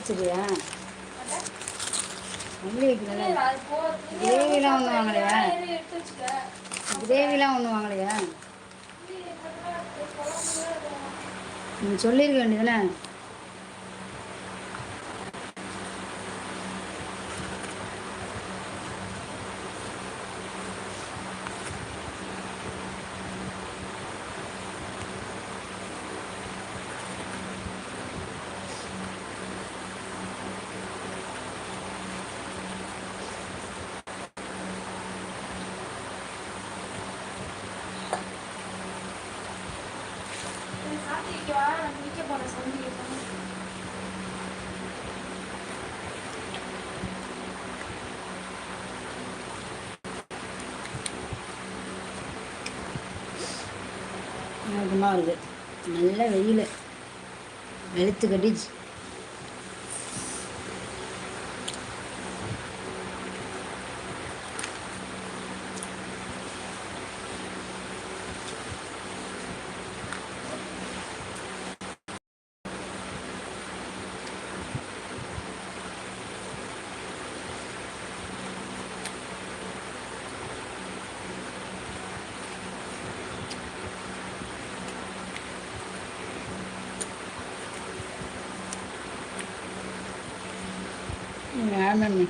வச்சிருக்கியா? மல்லி கிரேவிலாம் ஒன்றும் வாங்கலையா? கிரேவிலாம் ஒன்றும் வாங்கலையா? நீ சொல்லியிருக்க வேண்டியதுல நோக்கமாக இருக்குது நல்ல வெயில். வெளுத்து கட்டிச்சு.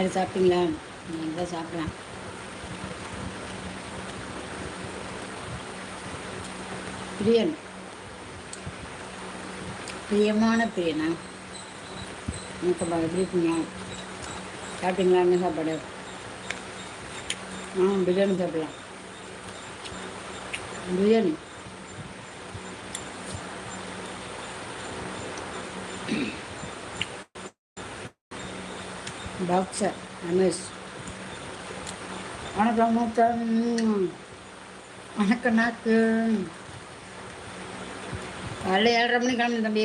எல்லாரும் சாப்பிட்டீங்களா? நீங்கள் தான் சாப்பிட்றேன் பிரியன். பிரியமான பிரியனா? வணக்கம்ப்பா எப்படி இருக்கீங்க? சாப்பிட்டீங்களா? என்ன சாப்பாடு? ஆ பிரியாணி சாப்பிடலாம். பிரியாணி. டாக்டர் ரமேஷ் வணக்கம் மூத்தம் வணக்கம் நாக்கு. காலைல ஏழரை மணிக்கு கிளம்பு தம்பி.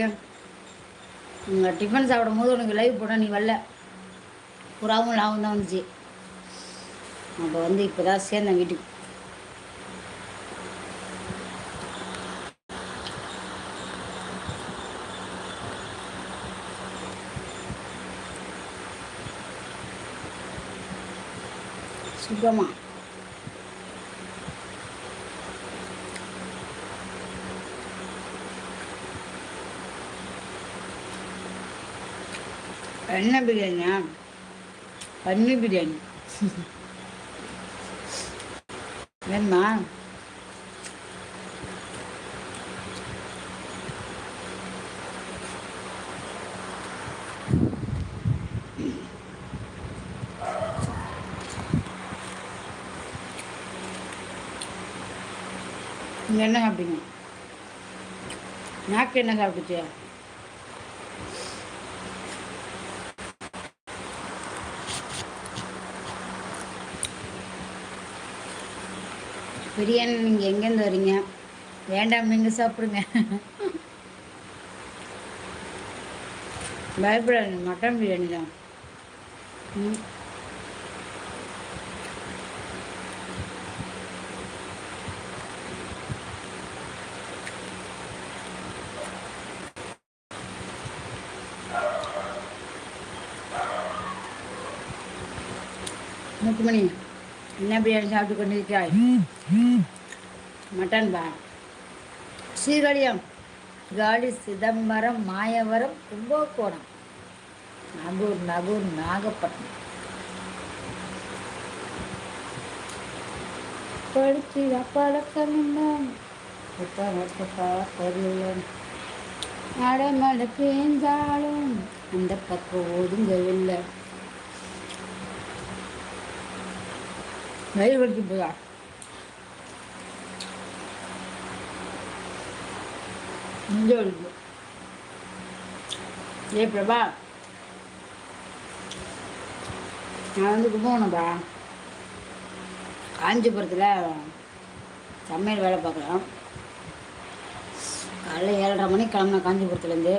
உங்கள் டிஃபன் சாப்பிடும் போது உனக்கு லைவ் போட நீ வரல. புறாவும் லாவும் தான் வந்துச்சு. அப்போ வந்து இப்போ தான் சேர்ந்தேன் வீட்டுக்கு. சுகமா என்ன பிரியாணியா பன்னீர் பிரியாணி. வேணுமா என்ன சாப்பிட்டீங்க? நாக்கு என்ன சாப்பிட்டுச்சு? பிரியாணி நீங்கள் எங்கேருந்து வரீங்க? வேண்டாம் நீங்கள் சாப்பிடுங்க. பயப்படாது மட்டன் பிரியாணி தான் ம். முத்துமணி என்ன பிரியாணி சாப்பிட்டு கொண்டிருக்கிறாய்? மட்டன் பா. ஸ்ரீகலியம் காலி சிதம்பரம் மாயவரம் கும்பகோணம். நகூர் நகூர் நாகப்பட்டினம். படிச்சு பழக்கம் என்ன பேந்தாலும் அந்த பக்கம் ஒதுங்கவில்லை. வயிறு வலிக்கு போதா? இங்க வலிக்கு. ஏ பிரபா. நான் வந்து கும்பகோணம்ப்பா காஞ்சிபுரத்தில் சமையல் வேலை பார்க்குறேன். காலையில் ஏழரை மணிக்கு கிளம்புன காஞ்சிபுரத்துலேருந்து.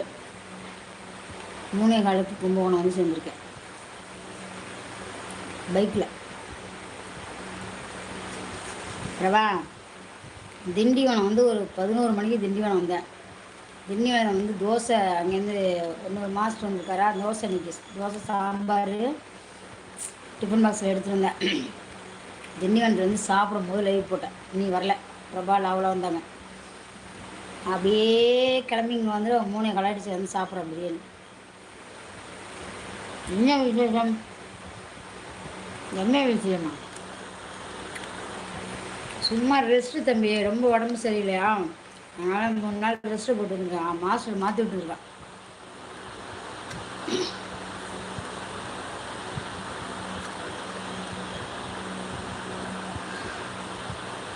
மூணே காலத்துக்கு கும்பகோணம் வந்து சேர்ந்துருக்கேன். பைக்கில் பிரபா திண்டிவனம் வந்து ஒரு பதினோரு மணிக்கு திண்டிவனம் வந்தேன். திண்டிவனம் வந்து தோசை அங்கேருந்து இன்னொரு மாஸ்டர் வந்துருக்காரா தோசை இன்றைக்கி தோசை சாம்பார் டிஃபன் பாக்ஸில் எடுத்துருந்தேன் வந்தேன். திண்டிவனத்தில் வந்து சாப்பிடும் போது லைவ் போட்டேன். நீ வரல. பிரபா லாவில் வந்தாங்க. அப்படியே கிளம்பி இங்கே வந்து மூணு கலாடிச்சு வந்து சாப்பிட்றேன் பிரியாணி. என்ன விசேஷம்? என்ன விஷயமா சும்மா ரெஸ்ட்டு தம்பி ரொம்ப உடம்பு சரியில்லையா? அதனால் மூணு நாள் ரெஸ்ட்டு போட்டுருங்க மாஸ்டர் மாற்றி விட்டுருக்கான்.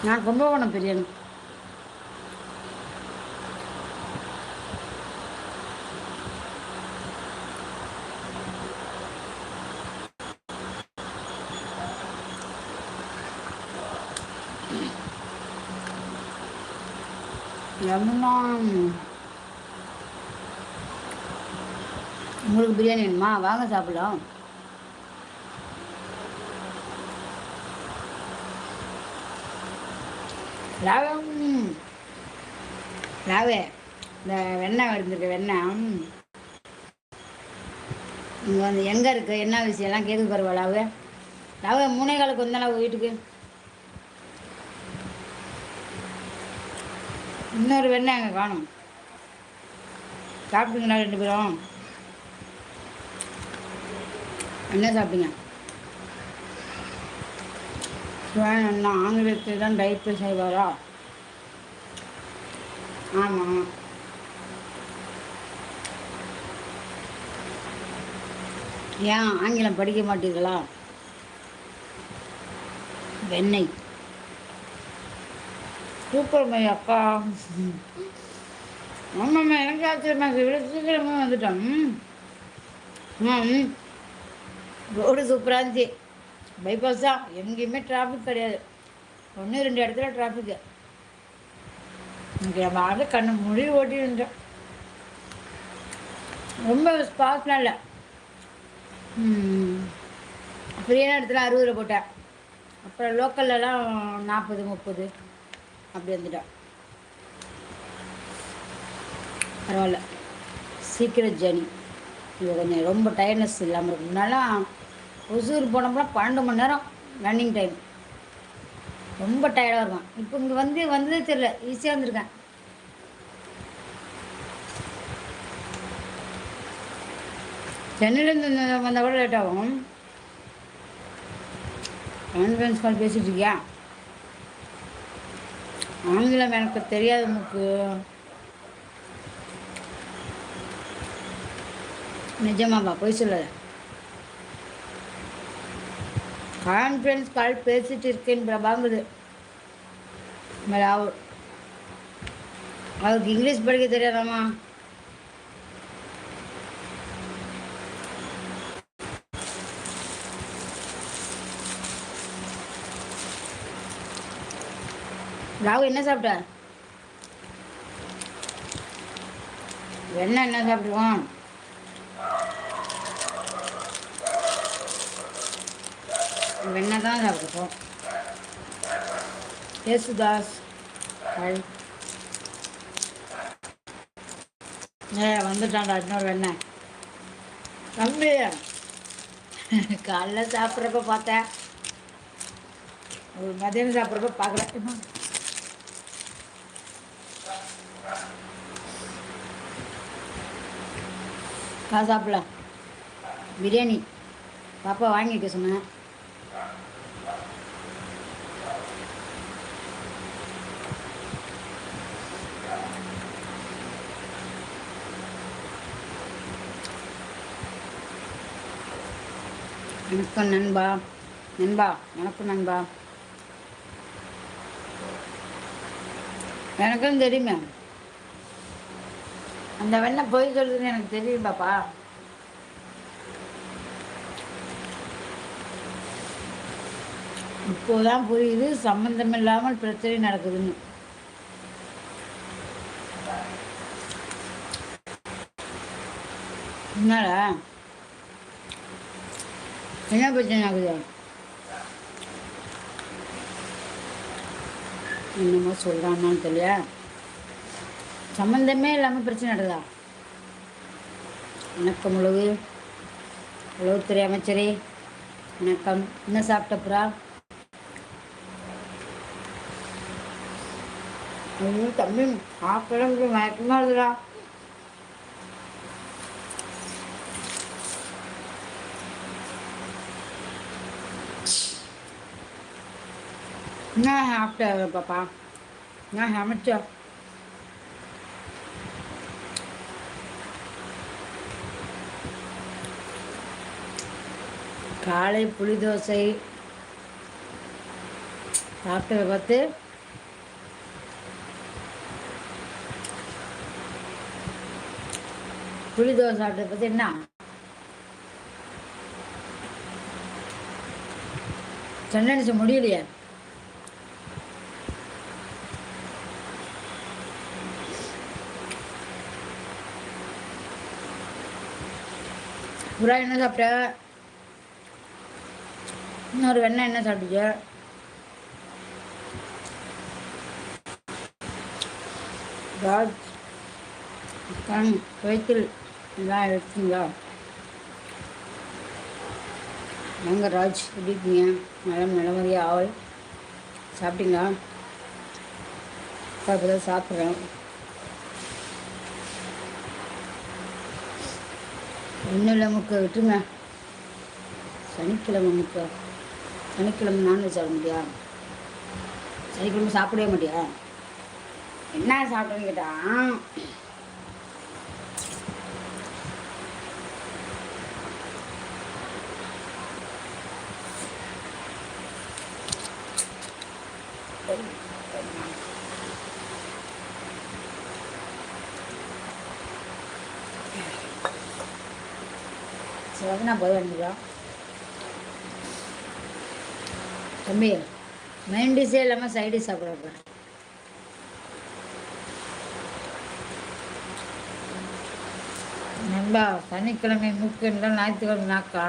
நான் கும்பகோணம் பிரியாணி யமுனா உங்களுக்கு பிரியாணி வேணுமா? வாங்க சாப்பிடலாம். ராவம் ராவே இந்த வெண்ணெய் இருந்திருக்கு வெண்ணெய் இங்கே வந்து எங்கே இருக்குது என்ன விஷயம்லாம் கேட்கு பாருவா ராவே மூணே காலுக்கு வந்தாலும் வீட்டுக்கு? இன்னொரு வெண்ணெய் அங்கே காணும். சாப்பிடுங்கண்ணா ரெண்டு பேரும்? என்ன சாப்பிட்டீங்க? அண்ணா ஆங்கிலத்தில் தான் டைப்பு செய்வாரா? ஆமாம் ஏன் ஆங்கிலம் படிக்க மாட்டீர்களா? வெண்ணெய். சூப்பர்மை அக்கா ஆமாம்மா எனக்கு ஆச்சரியமா இவ்வளோ சீக்கிரமாக வந்துட்டோம். ம். ரோடு சூப்பராக இருந்துச்சு. பைபாஸ்? தான் எங்கேயுமே டிராஃபிக் கிடையாது. ஒன்று ரெண்டு இடத்துல டிராஃபிக்கு இங்கே நம்ம ஆளு கண்ணு முடி ஓட்டி இருந்தோம் ரொம்ப ஸ்பாஸ்லாம் இல்லை. ஃப்ரீயான இடத்துல அறுபது போட்டேன். அப்புறம் லோக்கல்லலாம் நாற்பது முப்பது. அப்படி வந்துட்டேன் பரவாயில்ல. சீக்கிரம் ஜேர்னி இது கொஞ்சம் ரொம்ப டயர்ட்னஸ் இல்லாமல் இருக்கும் முன்னாலாம் ஒசூர் போனோம்னா பன்னெண்டு மணி நேரம் ரன்னிங் டைம் ரொம்ப டயர்டாக இருக்கும் இப்போ இங்கே வந்து வந்ததே தெரியல. ஈஸியாக வந்திருக்கேன். சென்னையிலேருந்து வந்தால் கூட லேட் ஆகும். கான்ஃபரன்ஸ் கால் பேசிகிட்டு இருக்கியா? ஆங்கிலம் எனக்கு தெரியாது முக்கு. நிஜமாப்பா போய் சொல்லலை கான்ஃபரன்ஸ் கால் பேசிட்டு இருக்கேன் பிரபாங்குது. அவ அவருக்கு இங்கிலீஷ் படிக்க தெரியாதாம்மா? ராகு என்ன சாப்பிட்ட? வெண்ணெய் என்ன சாப்பிடுவோம் வெண்ணெய் தான் சாப்பிட்டுப்போம் யேசுதாஸ் ஹாய் ஏ வந்துட்டான்டா இன்னொரு வெண்ணெய். தம்பி காலைல சாப்பிட்றப்ப பார்த்தேன். ஒரு மதியானம் சாப்பிட்றப்ப பார்க்கல. வா சாப்பிடலாம் பிரியாணி பாப்பா வாங்கி வைக்க சொன்னேன் எனக்கும் நண்பா நண்பா எனக்கும் நண்பா எனக்கும் தெரியுமே அந்த வெண்ணெய் போய் சொல்லுதுன்னு எனக்கு தெரியும் பாப்பா. இப்போதான் புரியுது சம்பந்தம் இல்லாமல் பிரச்சனை நடக்குதுன்னு. என்னடா? என்ன பிரச்சனை ஆகுது? என்னமோ சொல்கிறான்னு தெரியல. சம்மந்தமே இல்லாமல் பிரச்சனை நடக்குதா? வணக்கம் உழவு உளவுத்துறை அமைச்சரே வணக்கம். என்ன சாப்பிட்ட புறா? தம்பி சாப்பிட மயக்கமாக இருக்குடா என்ன சாப்பிட்ட பாப்பா? என்ன சமைச்ச? காலை புளி தோசை. சாப்பிட்டதை பார்த்து புளி தோசை சாப்பிட்டதை பார்த்து என்ன? சென்னடிச்சு முடியலையே? புறா என்ன சாப்பிட்ட? இன்னொரு வெண்ணெய் என்ன சாப்பிட்டீங்க? ராஜ் கண் வயிற்றில் எல்லாம் எடுத்தீங்களா? எங்க ராஜ் எப்படி இருக்கீங்க? நலம் நிலமறிய ஆவல் சாப்பிட்டீங்களா? இப்போ தான் சாப்பிட்றேன். ஒன்றும் இல்லை முக்க விட்டுருங்க. சனிக்கிழமை முக்கா. சனிக்கிழமை நான்வெஜ் சாப்பிட முடியா? சனிக்கிழமை சாப்பிடவே மாட்டியா என்ன சாப்பிடுன்னு கேட்டால் சரி நான் போய் வந்துடுறோம் தம்பி மெயின் டிஷ்ஷே இல்லாமல் சைடு டிஷ் சாப்பிட்றப்ப நண்பா சனிக்கிழமை மூக்குன்னா ஞாயிற்றுக்கிழமை நாக்கா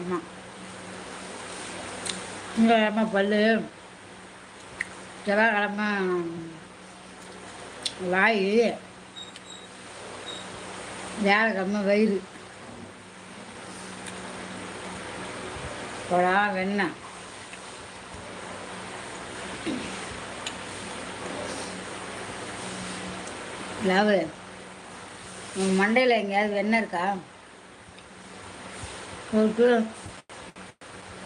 ஆமாம் திங்கக்கிழமை பல்லு. செவ்வாய்க்கிழமை வாய். வியாழக்கிழமை வயிறு. கொடா வெண்ணெய். லவ் உன் மண்டையில் எங்கேயாவது வெண்ணெய் இருக்கா? இருக்கு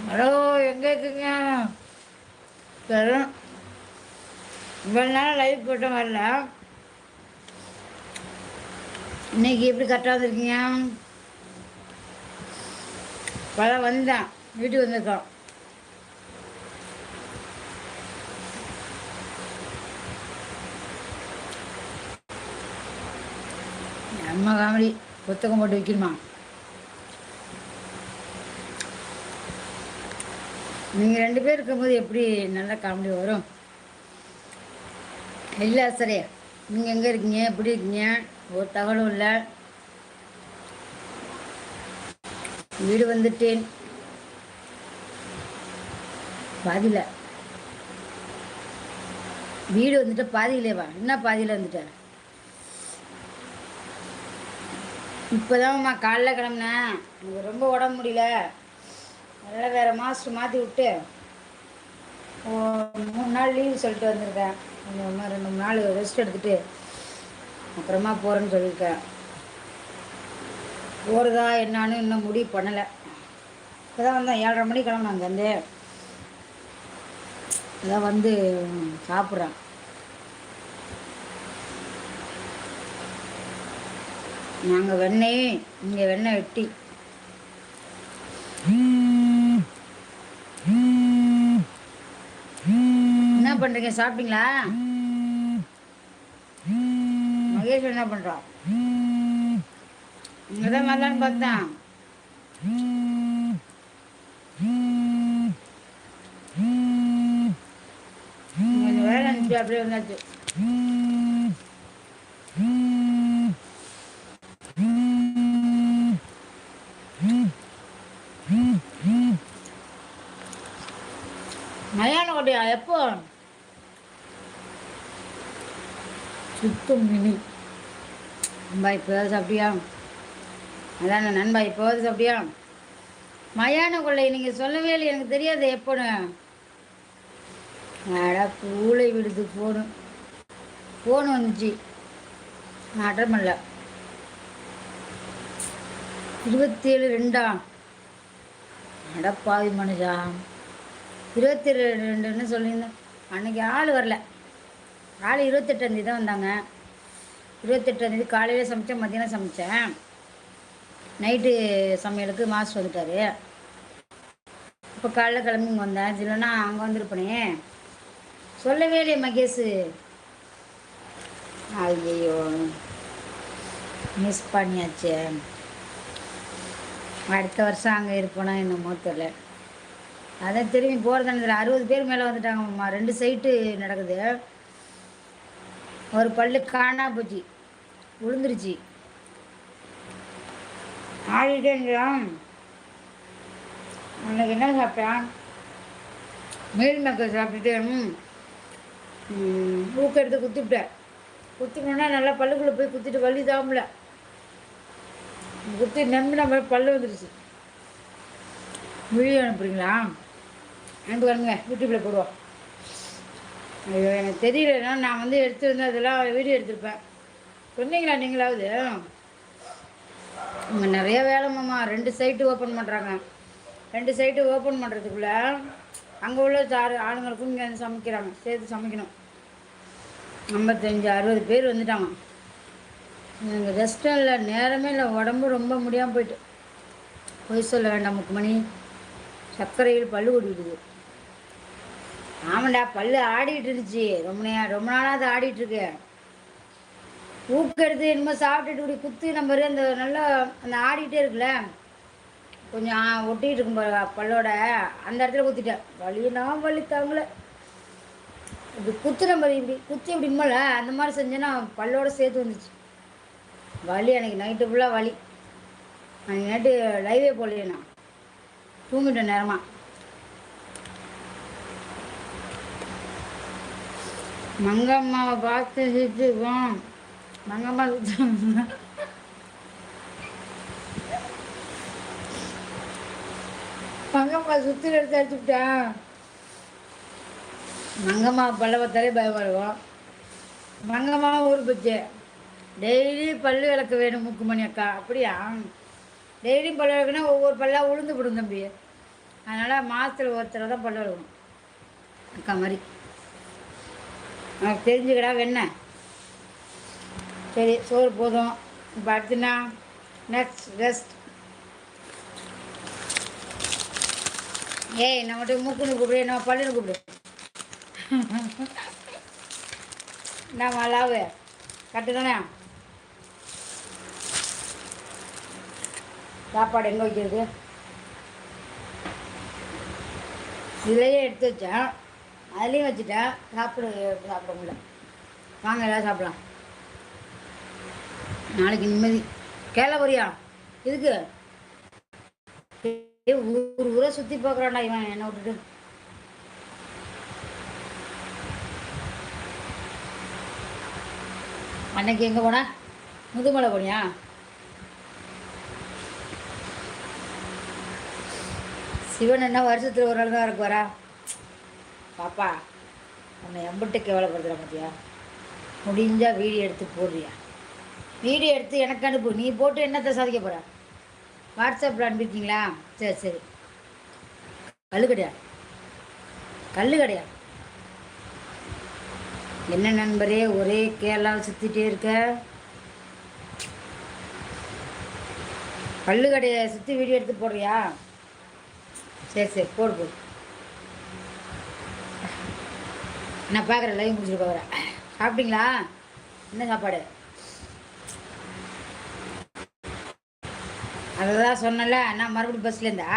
ஹலோ எங்கே இருக்குங்க? தரும் இவ்வளோ நேரம் லைவ் போட்ட வரல இன்னைக்கு எப்படி கரெக்டாக வந்திருக்கீங்க? இப்போதான் வந்தேன். வீட்டுக்கு வந்திருக்கோம். அம்மா காமெடி புத்தகம் போட்டு வைக்கணுமா? நீங்கள் ரெண்டு பேர் இருக்கும்போது எப்படி நல்ல காமெடி வரும்? இல்லை சரி நீங்கள் எங்கே இருக்கீங்க? எப்படி இருக்கீங்க? ஒரு தகவலும் இல்லை. வீடு வந்துட்டேன். பாதியில் வீடு வந்துட்டு பாதியிலேவா என்ன பாதியில் வந்துட்டேன் இப்போதான்மா காலைல கிளம்புனேன். எனக்கு ரொம்ப உடம்பு முடியல. அதனால் வேறு மாஸ்டர் மாற்றி விட்டு மூணு நாள் லீவ் சொல்லிட்டு வந்திருக்கேன். கொஞ்சம் ரெண்டு மூணு நாள் ரெஸ்ட் எடுத்துகிட்டு அப்புறமா போகிறேன்னு சொல்லியிருக்கேன். போகிறதா என்னான்னு இன்னும் முடிவு பண்ணலை. இப்போ தான் வந்தேன். ஏழரை மணிக்கு கிளம்புனேன் அங்கேருந்து. இதான் வந்து சாப்பிட்றேன். நாங்கள் வெண்ணெயே இங்கே வெண்ணெய் வெட்டி. என்ன பண்ணுறீங்க சாப்பிட்டீங்களா? மகேஷ் என்ன பண்ணுறோம் இங்கே தான் வரலான்னு பார்த்தேன் வேலை அப்படியே வந்தாச்சு. நண்பா சாப்பிட்டியா அதான் நண்பா இப்போதாவது சாப்பிட்டியா மயான கொள்ளை நீங்கள் சொல்லவே இல்லை எனக்கு தெரியாது எப்போன்னு. அடா பூளை விடுது ஃபோனு ஃபோன் வந்துச்சு நான் அட்டன் பண்ணல இருபத்தி ஏழு ரெண்டா அடப்பாவி மனுஷா இருபத்தி ரெண்டுன்னு சொல்லியிருந்தேன். அன்றைக்கி ஆள் வரல. ஆள் இருபத்தெட்டாந்தேதி தான் வந்தாங்க. இருபத்தெட்டாந்தேதி காலையில் சமைச்சேன் மத்தியானம் சமைச்சேன். நைட்டு சமையலுக்கு மாஸ்டர் வந்துட்டார் இப்போ காலைல கிளம்பி இங்கே வந்தேன். இல்லைன்னா அங்கே வந்திருப்பனே. சொல்லவே இல்லையே மகேஷு. ஐயோ மிஸ் பண்ணியாச்சு. அடுத்த வருஷம் அங்கே இருப்போனா என்னமோ தெரில அதான் திரும்பி போகிறதானே தெரியல. அறுபது பேர் மேலே வந்துட்டாங்கம்மா. ரெண்டு சைட்டு நடக்குது. ஒரு பல்லு காணா போச்சு விழுந்துருச்சு ஆடிட்டே உனக்கு என்ன சாப்பிட்டான்? மீல் மேக்கர் சாப்பிட்டுட்டு ஊக்க எடுத்து குத்திவிட்டேன் குத்தினோன்னா நல்லா பல்லுக்குள்ளே போய் குத்திட்டு வலி தாமல. குத்தி நம்பின மாதிரி பல்லு வந்துருச்சு. வீடியோ அனுப்புறீங்களா? அனுப்பி வருங்க யூடியூப்பில் போடுவோம். ஐயோ எனக்கு தெரியலன்னா நான் வந்து எடுத்துருந்தேன் அதெல்லாம் வீடியோ எடுத்திருப்பேன். சொன்னீங்களா நீங்களாவது? இங்கே நிறைய வேலை மாமா. ரெண்டு சைட்டு ஓப்பன் பண்ணுறாங்க ரெண்டு சைட்டு ஓப்பன் பண்ணுறதுக்குள்ளே அங்கே உள்ள சார் ஆளுங்களுக்கும் இங்கே வந்து சமைக்கிறாங்க. சேர்த்து சமைக்கணும். ஐம்பத்தஞ்சு அறுபது பேர் வந்துட்டாங்க. எங்கள் ரெஸ்ட்டும் இல்லை நேரமே இல்லை. உடம்பு ரொம்ப முடியாமல் போயிட்டு. பொய் சொல்ல வேண்டாம் முக்குமணி. சர்க்கரையில் பல்லு ஓடிடுது ஆமாண்டா பல்லு ஆடிக்கிட்டு இருந்துச்சு. ரொம்ப நேரம் ரொம்ப நாளாக அது ஆடிட்டு ஊக்கெடுத்து எடுத்து என்னமோ சாப்பிட்டுட்டு இப்படி குத்து நம்ம அந்த நல்லா அந்த ஆடிக்கிட்டே இருக்குல்ல கொஞ்சம் ஒட்டிகிட்டு இருக்கும் பாரு பல்லோட அந்த இடத்துல குத்திட்டேன். வலினா வலி தாங்கல இப்படி குத்து நம்ம இப்படி குத்தி இப்படி இம்மல அந்த மாதிரி செஞ்சேன்னா பல்லோட சேர்த்து வந்துச்சு. வலி எனக்கு நைட்டு ஃபுல்லாக வலி. அன்றைக்கி நைட்டு லைவே போகலையே நான். தூங்கிட்டேன் நேரமாக மங்கம்மாவை பார்த்து சிரிச்சுக்கோம் மங்கம்மா சுத்தம் மங்கம்மா சுற்றி எடுத்து அடிச்சுக்கிட்டேன் மங்கம்மா பல்ல பார்த்தாலே பயமாக இருக்கும் மங்கம்மா ஊர் பச்சு டெய்லி பல்லு விளக்கு வேணும் முக்குமணி அக்கா அப்படியா டெய்லியும் பல்லு விளக்குனா ஒவ்வொரு பல்லாக உளுந்து விடும் தம்பி அதனால் மாதத்தில் ஒருத்தர் தான் பல்லு விளக்கணும் அக்கா மாதிரி எனக்கு தெரிஞ்சுக்கடா வெண்ணெய் சரி சோறு போதும். இப்போ அடுத்துனா நெக்ஸ்ட் ரெஸ்ட் ஏய் நான் மட்டும் மூக்குன்னு கூப்பிடு என்ன பல்லுன்னு கூப்பிடு. நான் மலாவு கட்டு தானே? சாப்பாடு எங்கே வைக்கிறது? இதுலேயே எடுத்து வச்சேன். அதுலேயும் வச்சுட்டேன். சாப்பிட சாப்பிட முடியல. வாங்க எல்லாம் சாப்பிடலாம். நாளைக்கு நிம்மதி. கேள போறியா இதுக்கு ஊர் ஊரை சுற்றி பார்க்குறான்டா இவன் என்னை விட்டுட்டு. அன்னைக்கு எங்கே போன? முதுமலை போனியா? சிவன் என்ன வருஷத்தில் ஒரு நாள் தான் இருக்கு வரா பாப்பா உன்னை எம்பிட்டு கேவலப்படுத்துகிற பார்த்தியா முடிஞ்சால் வீடியோ எடுத்து போடுறியா? வீடியோ எடுத்து எனக்கு அனுப்பு. நீ போட்டு என்னத்தை சாதிக்க போகிற வாட்ஸ்அப்பில் அனுப்பியிருக்கீங்களா? சரி சரி. கல் கிடையாது கல் கிடையாது என்ன நண்பரே ஒரே கேரளாவை சுற்றிட்டே இருக்க? பல்லு கடையை சுற்றி வீடியோ எடுத்து போடுறியா? சரி சரி போடு போடு. நான் பார்க்குறேன் லைவ் முடிச்சுட்டு பார்க்குறேன் சாப்பிட்டீங்களா? என்ன சாப்பாடு? அதுதான் சொன்னல நான் மறுபடியும் பஸ்லேருந்தா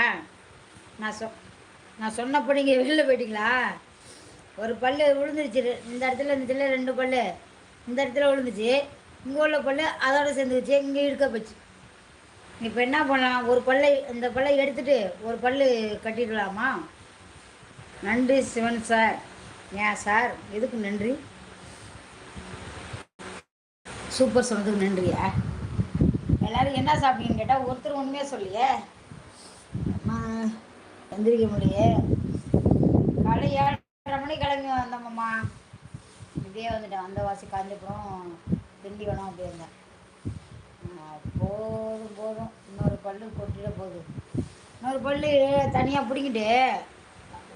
நான் சொ நான் சொன்னப்போ நீங்கள் வெளியில் போயிட்டீங்களா? ஒரு பல் விழுந்துருச்சு ரெ- இந்த இடத்துல ரெண்டு பல் இந்த இடத்துல விழுந்துச்சு இங்கே உள்ள பல் அதோட சேர்ந்துச்சு இங்கே இழுக்க போச்சு. இப்போ என்ன பண்ணலாம்? ஒரு பல்லை இந்த பல்லை எடுத்துட்டு ஒரு பல் கட்டிடலாமா? நன்றி சிவன் சார். ஏன் சார்? எதுக்கு நன்றி? சூப்பர் சொன்னதுக்கு நன்றியா? எல்லாரும் என்ன சாப்பிட்டீங்கன்னு கேட்டால் ஒருத்தர் ஒன்றுமே சொல்லியே அம்மா எந்திரிக்க முடியே காலை ஏழரை மணிக்கு கிளம்பி வந்தோம்மா இப்படியே வந்துட்டேன். வந்த வாசி காஞ்சிபுரம் திண்டிவனம் அப்படி இருந்தேன். போதும் போதும். இன்னொரு பல்லு கொட்டிட போகுது. இன்னொரு பல்லு தனியாக பிடிங்கிட்டு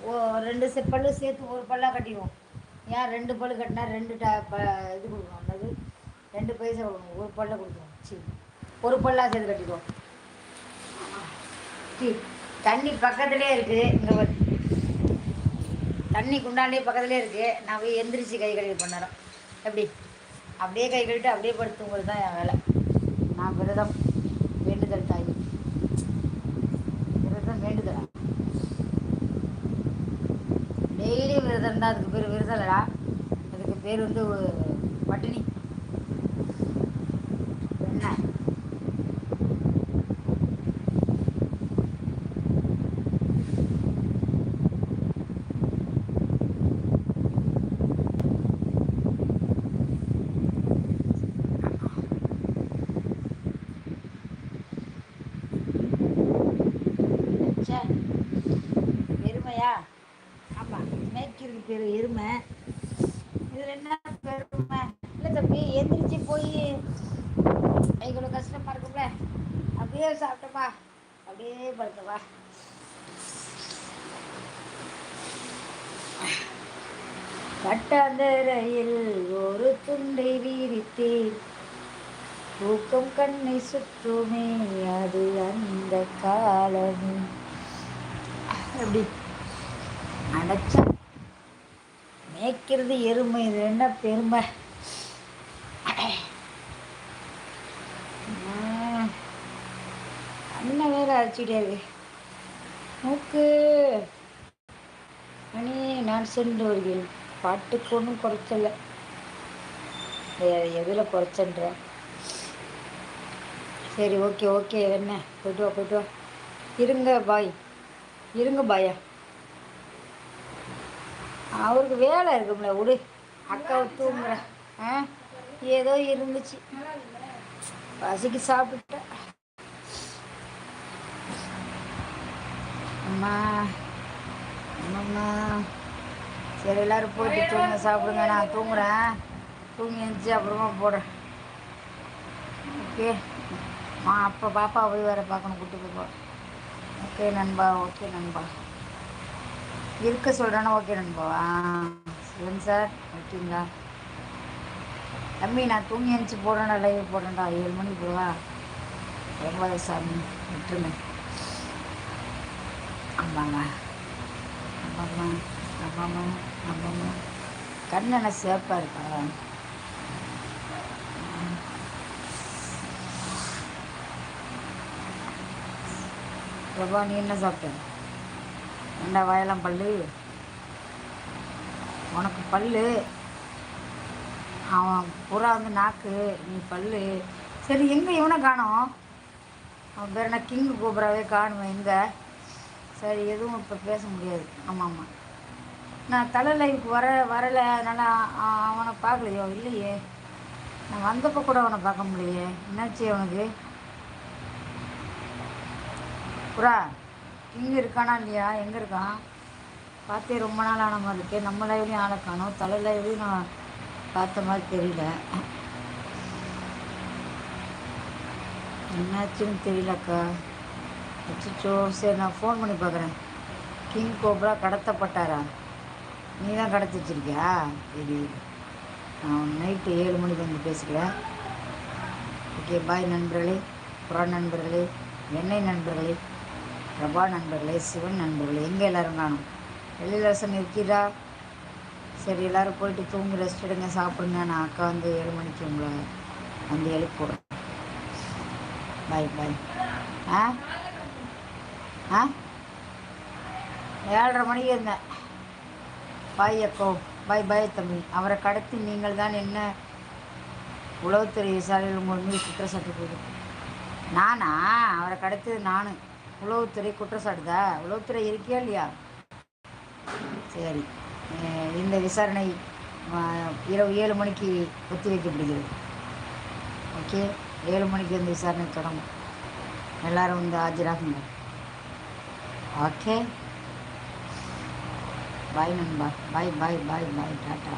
ஓ ரெண்டு செ பல்லு சேர்த்து ஒரு பல்லாக கட்டிடுவோம். ஏன் ரெண்டு பல்லு கட்டினா ரெண்டு ட ப இது கொடுக்கணும். அல்லது ரெண்டு பைசா கொடுக்கணும். ஒரு பல்ல கொடுக்கணும். சரி ஒரு பொல்லாக சேர்ந்து கட்டிடுவோம் தண்ணி பக்கத்துலேயே இருக்குது இங்கே தண்ணி குண்டாண்டே பக்கத்துலேயே இருக்குது நான் போய் எந்திரிச்சு கை கழுவி பண்ணுறோம் எப்படி? அப்படியே கை கழுவிட்டு அப்படியே படுத்துங்கிறது தான் என் வேலை. நான் விரதம் வேண்டுதல் தாய். விரதம் வேண்டுதல். டெய்லி விரதம் தான் அதுக்கு பேர் விரதலடா அதுக்கு பேர் வந்து பட்டினி என்ன ச்சே எருமையா ஆமாம் மேய்க்கிறது பேர் எருமை இதில் என்ன பெருமை இல்லை தம்பி எந்திரிச்சு போய் இவ்வளோ கஷ்டமாக இருக்கும்ல அப்படியே சாப்பிட்டப்பா அப்படியே படுத்தப்பா கட்டாந்தரையில் ஒரு துண்டை வீரித்தேன் தூக்கம் கண்ணை சுற்றுமே அது அந்த காலம். அப்படி அடைச்சா மேய்க்கிறது எருமை இது என்ன பெருமை? அண்ணன் வேற அழைச்சிட்டே இருக்கு. மூக்கு. மணி நான் சென்று வருகிறேன். பாட்டுக்கு ஒன்றும் குறைச்சல எதில் குறைச்சன்ற? சரி ஓகே ஓகே என்ன? போயிட்டு வா போயிட்டு வா. இருங்க பாய். இருங்க பாயா. அவருக்கு வேலை இருக்கும்ல விடு. அக்காவை தூங்குற. ஆ? ஏதோ இருந்துச்சு. பசிக்கு சாப்பிட்டேன் அம்மா அம்மா சரி எல்லாரும் போயிட்டு தூங்க சாப்பிடுங்க. நான் தூங்குறேன். தூங்கி எழுந்துச்சு அப்புறமா போடுறேன். ஓகே. ஆ அப்போ பாப்பா போய் வேறு பார்க்கணும் கூட்டு போய் போ. ஓகே நண்பா ஓகே நண்பா. இருக்க சொல்கிறேன்னா ஓகே நண்பா. ஆ சிவன் சார். ஓகேங்களா? தம்பி நான் தூங்கி எழுந்துச்சி போடுறேன்டா லைவ் போடுறேன்டா. ஏழு மணிக்கு போவா ரொம்ப சாமி விட்டுருமே ஆமாங்க ஆமாம் ஆமாம் ஆமாம்மா. கண்ணென்ன சேப்பாக இருக்கா பிரபா நீ என்ன சாப்பிட்ட? ரெண்டா வாயெல்லாம் பல்லு? உனக்கு பல்லு. அவன் புறா வந்து நாக்கு நீ பல்லு. சரி எங்கே இவனை காணோம்? அவன் பேர் என்ன? கிங் கோபுராவே காணுவேன் எங்கே சரி எதுவும் இப்போ பேச முடியாது. ஆமாம் ஆமாம் நான் தலை லைவுக்கு வர வரலை. அதனால் அவனை பார்க்கலையோ? இல்லையே. நான் வந்தப்போ கூட அவனை பார்க்க முடியலையே. என்னாச்சு அவனுக்கு? புறா இங்கே இருக்கானா இல்லையா? எங்கே இருக்கான்? பார்த்தே ரொம்ப நாள் ஆன மாதிரி இருக்கே. நம்ம லைவ்லையும் ஆளை காணும். தலை லைவ்லையும் நான் பார்த்த மாதிரி தெரியல. என்னாச்சுன்னு தெரியலக்கா. அச்சோ சரி நான் ஃபோன் பண்ணி பார்க்குறேன். கிங் கோப்ரா கடத்தப்பட்டாரா? நீ தான் கடத்தி வச்சிருக்கியா? சரி நான் நைட்டு ஏழு மணிக்கு வந்து பேசுகிறேன் ஓகே பாய் நண்பர்களே. புறா நண்பர்களே எண்ணெய் நண்பர்களே பிரபா நண்பர்களே சிவன் நண்பர்களே எங்கே எல்லோரும் காணும்? எழிலரசன் இருக்கிறா சரி எல்லோரும் போயிட்டு தூங்கி ரெஸ்ட் எடுங்க சாப்பிடுங்க. நான் அக்கா வந்து ஏழு மணிக்கு உங்களை வந்து எழுப்பிடுறேன் பாய் பாய் ஆ? ஆ? ஏழரை மணிக்கு இருந்தேன் பாய் அக்கோ பாய் பாய் தம்பி. அவரை கடத்தி நீங்கள் தான் என்ன? உளவுத்துறை விசாரணையில் உங்கள் மீது குற்றச்சாட்டு போகுது நானா? அவரை கடத்தது நான். உளவுத்துறை குற்றச்சாட்டுதா? உளவுத்துறை இருக்கியா இல்லையா? சரி. இந்த விசாரணை இரவு ஏழு மணிக்கு ஒத்தி வைக்கப்படுகிறது. ஓகே? ஏழு மணிக்கு இந்த விசாரணை தொடங்கும். எல்லாரும் வந்து ஆஜராகுங்க ஓகே? பாய் நண்பா பாய் பாய் பாய் பாய் டாட்டா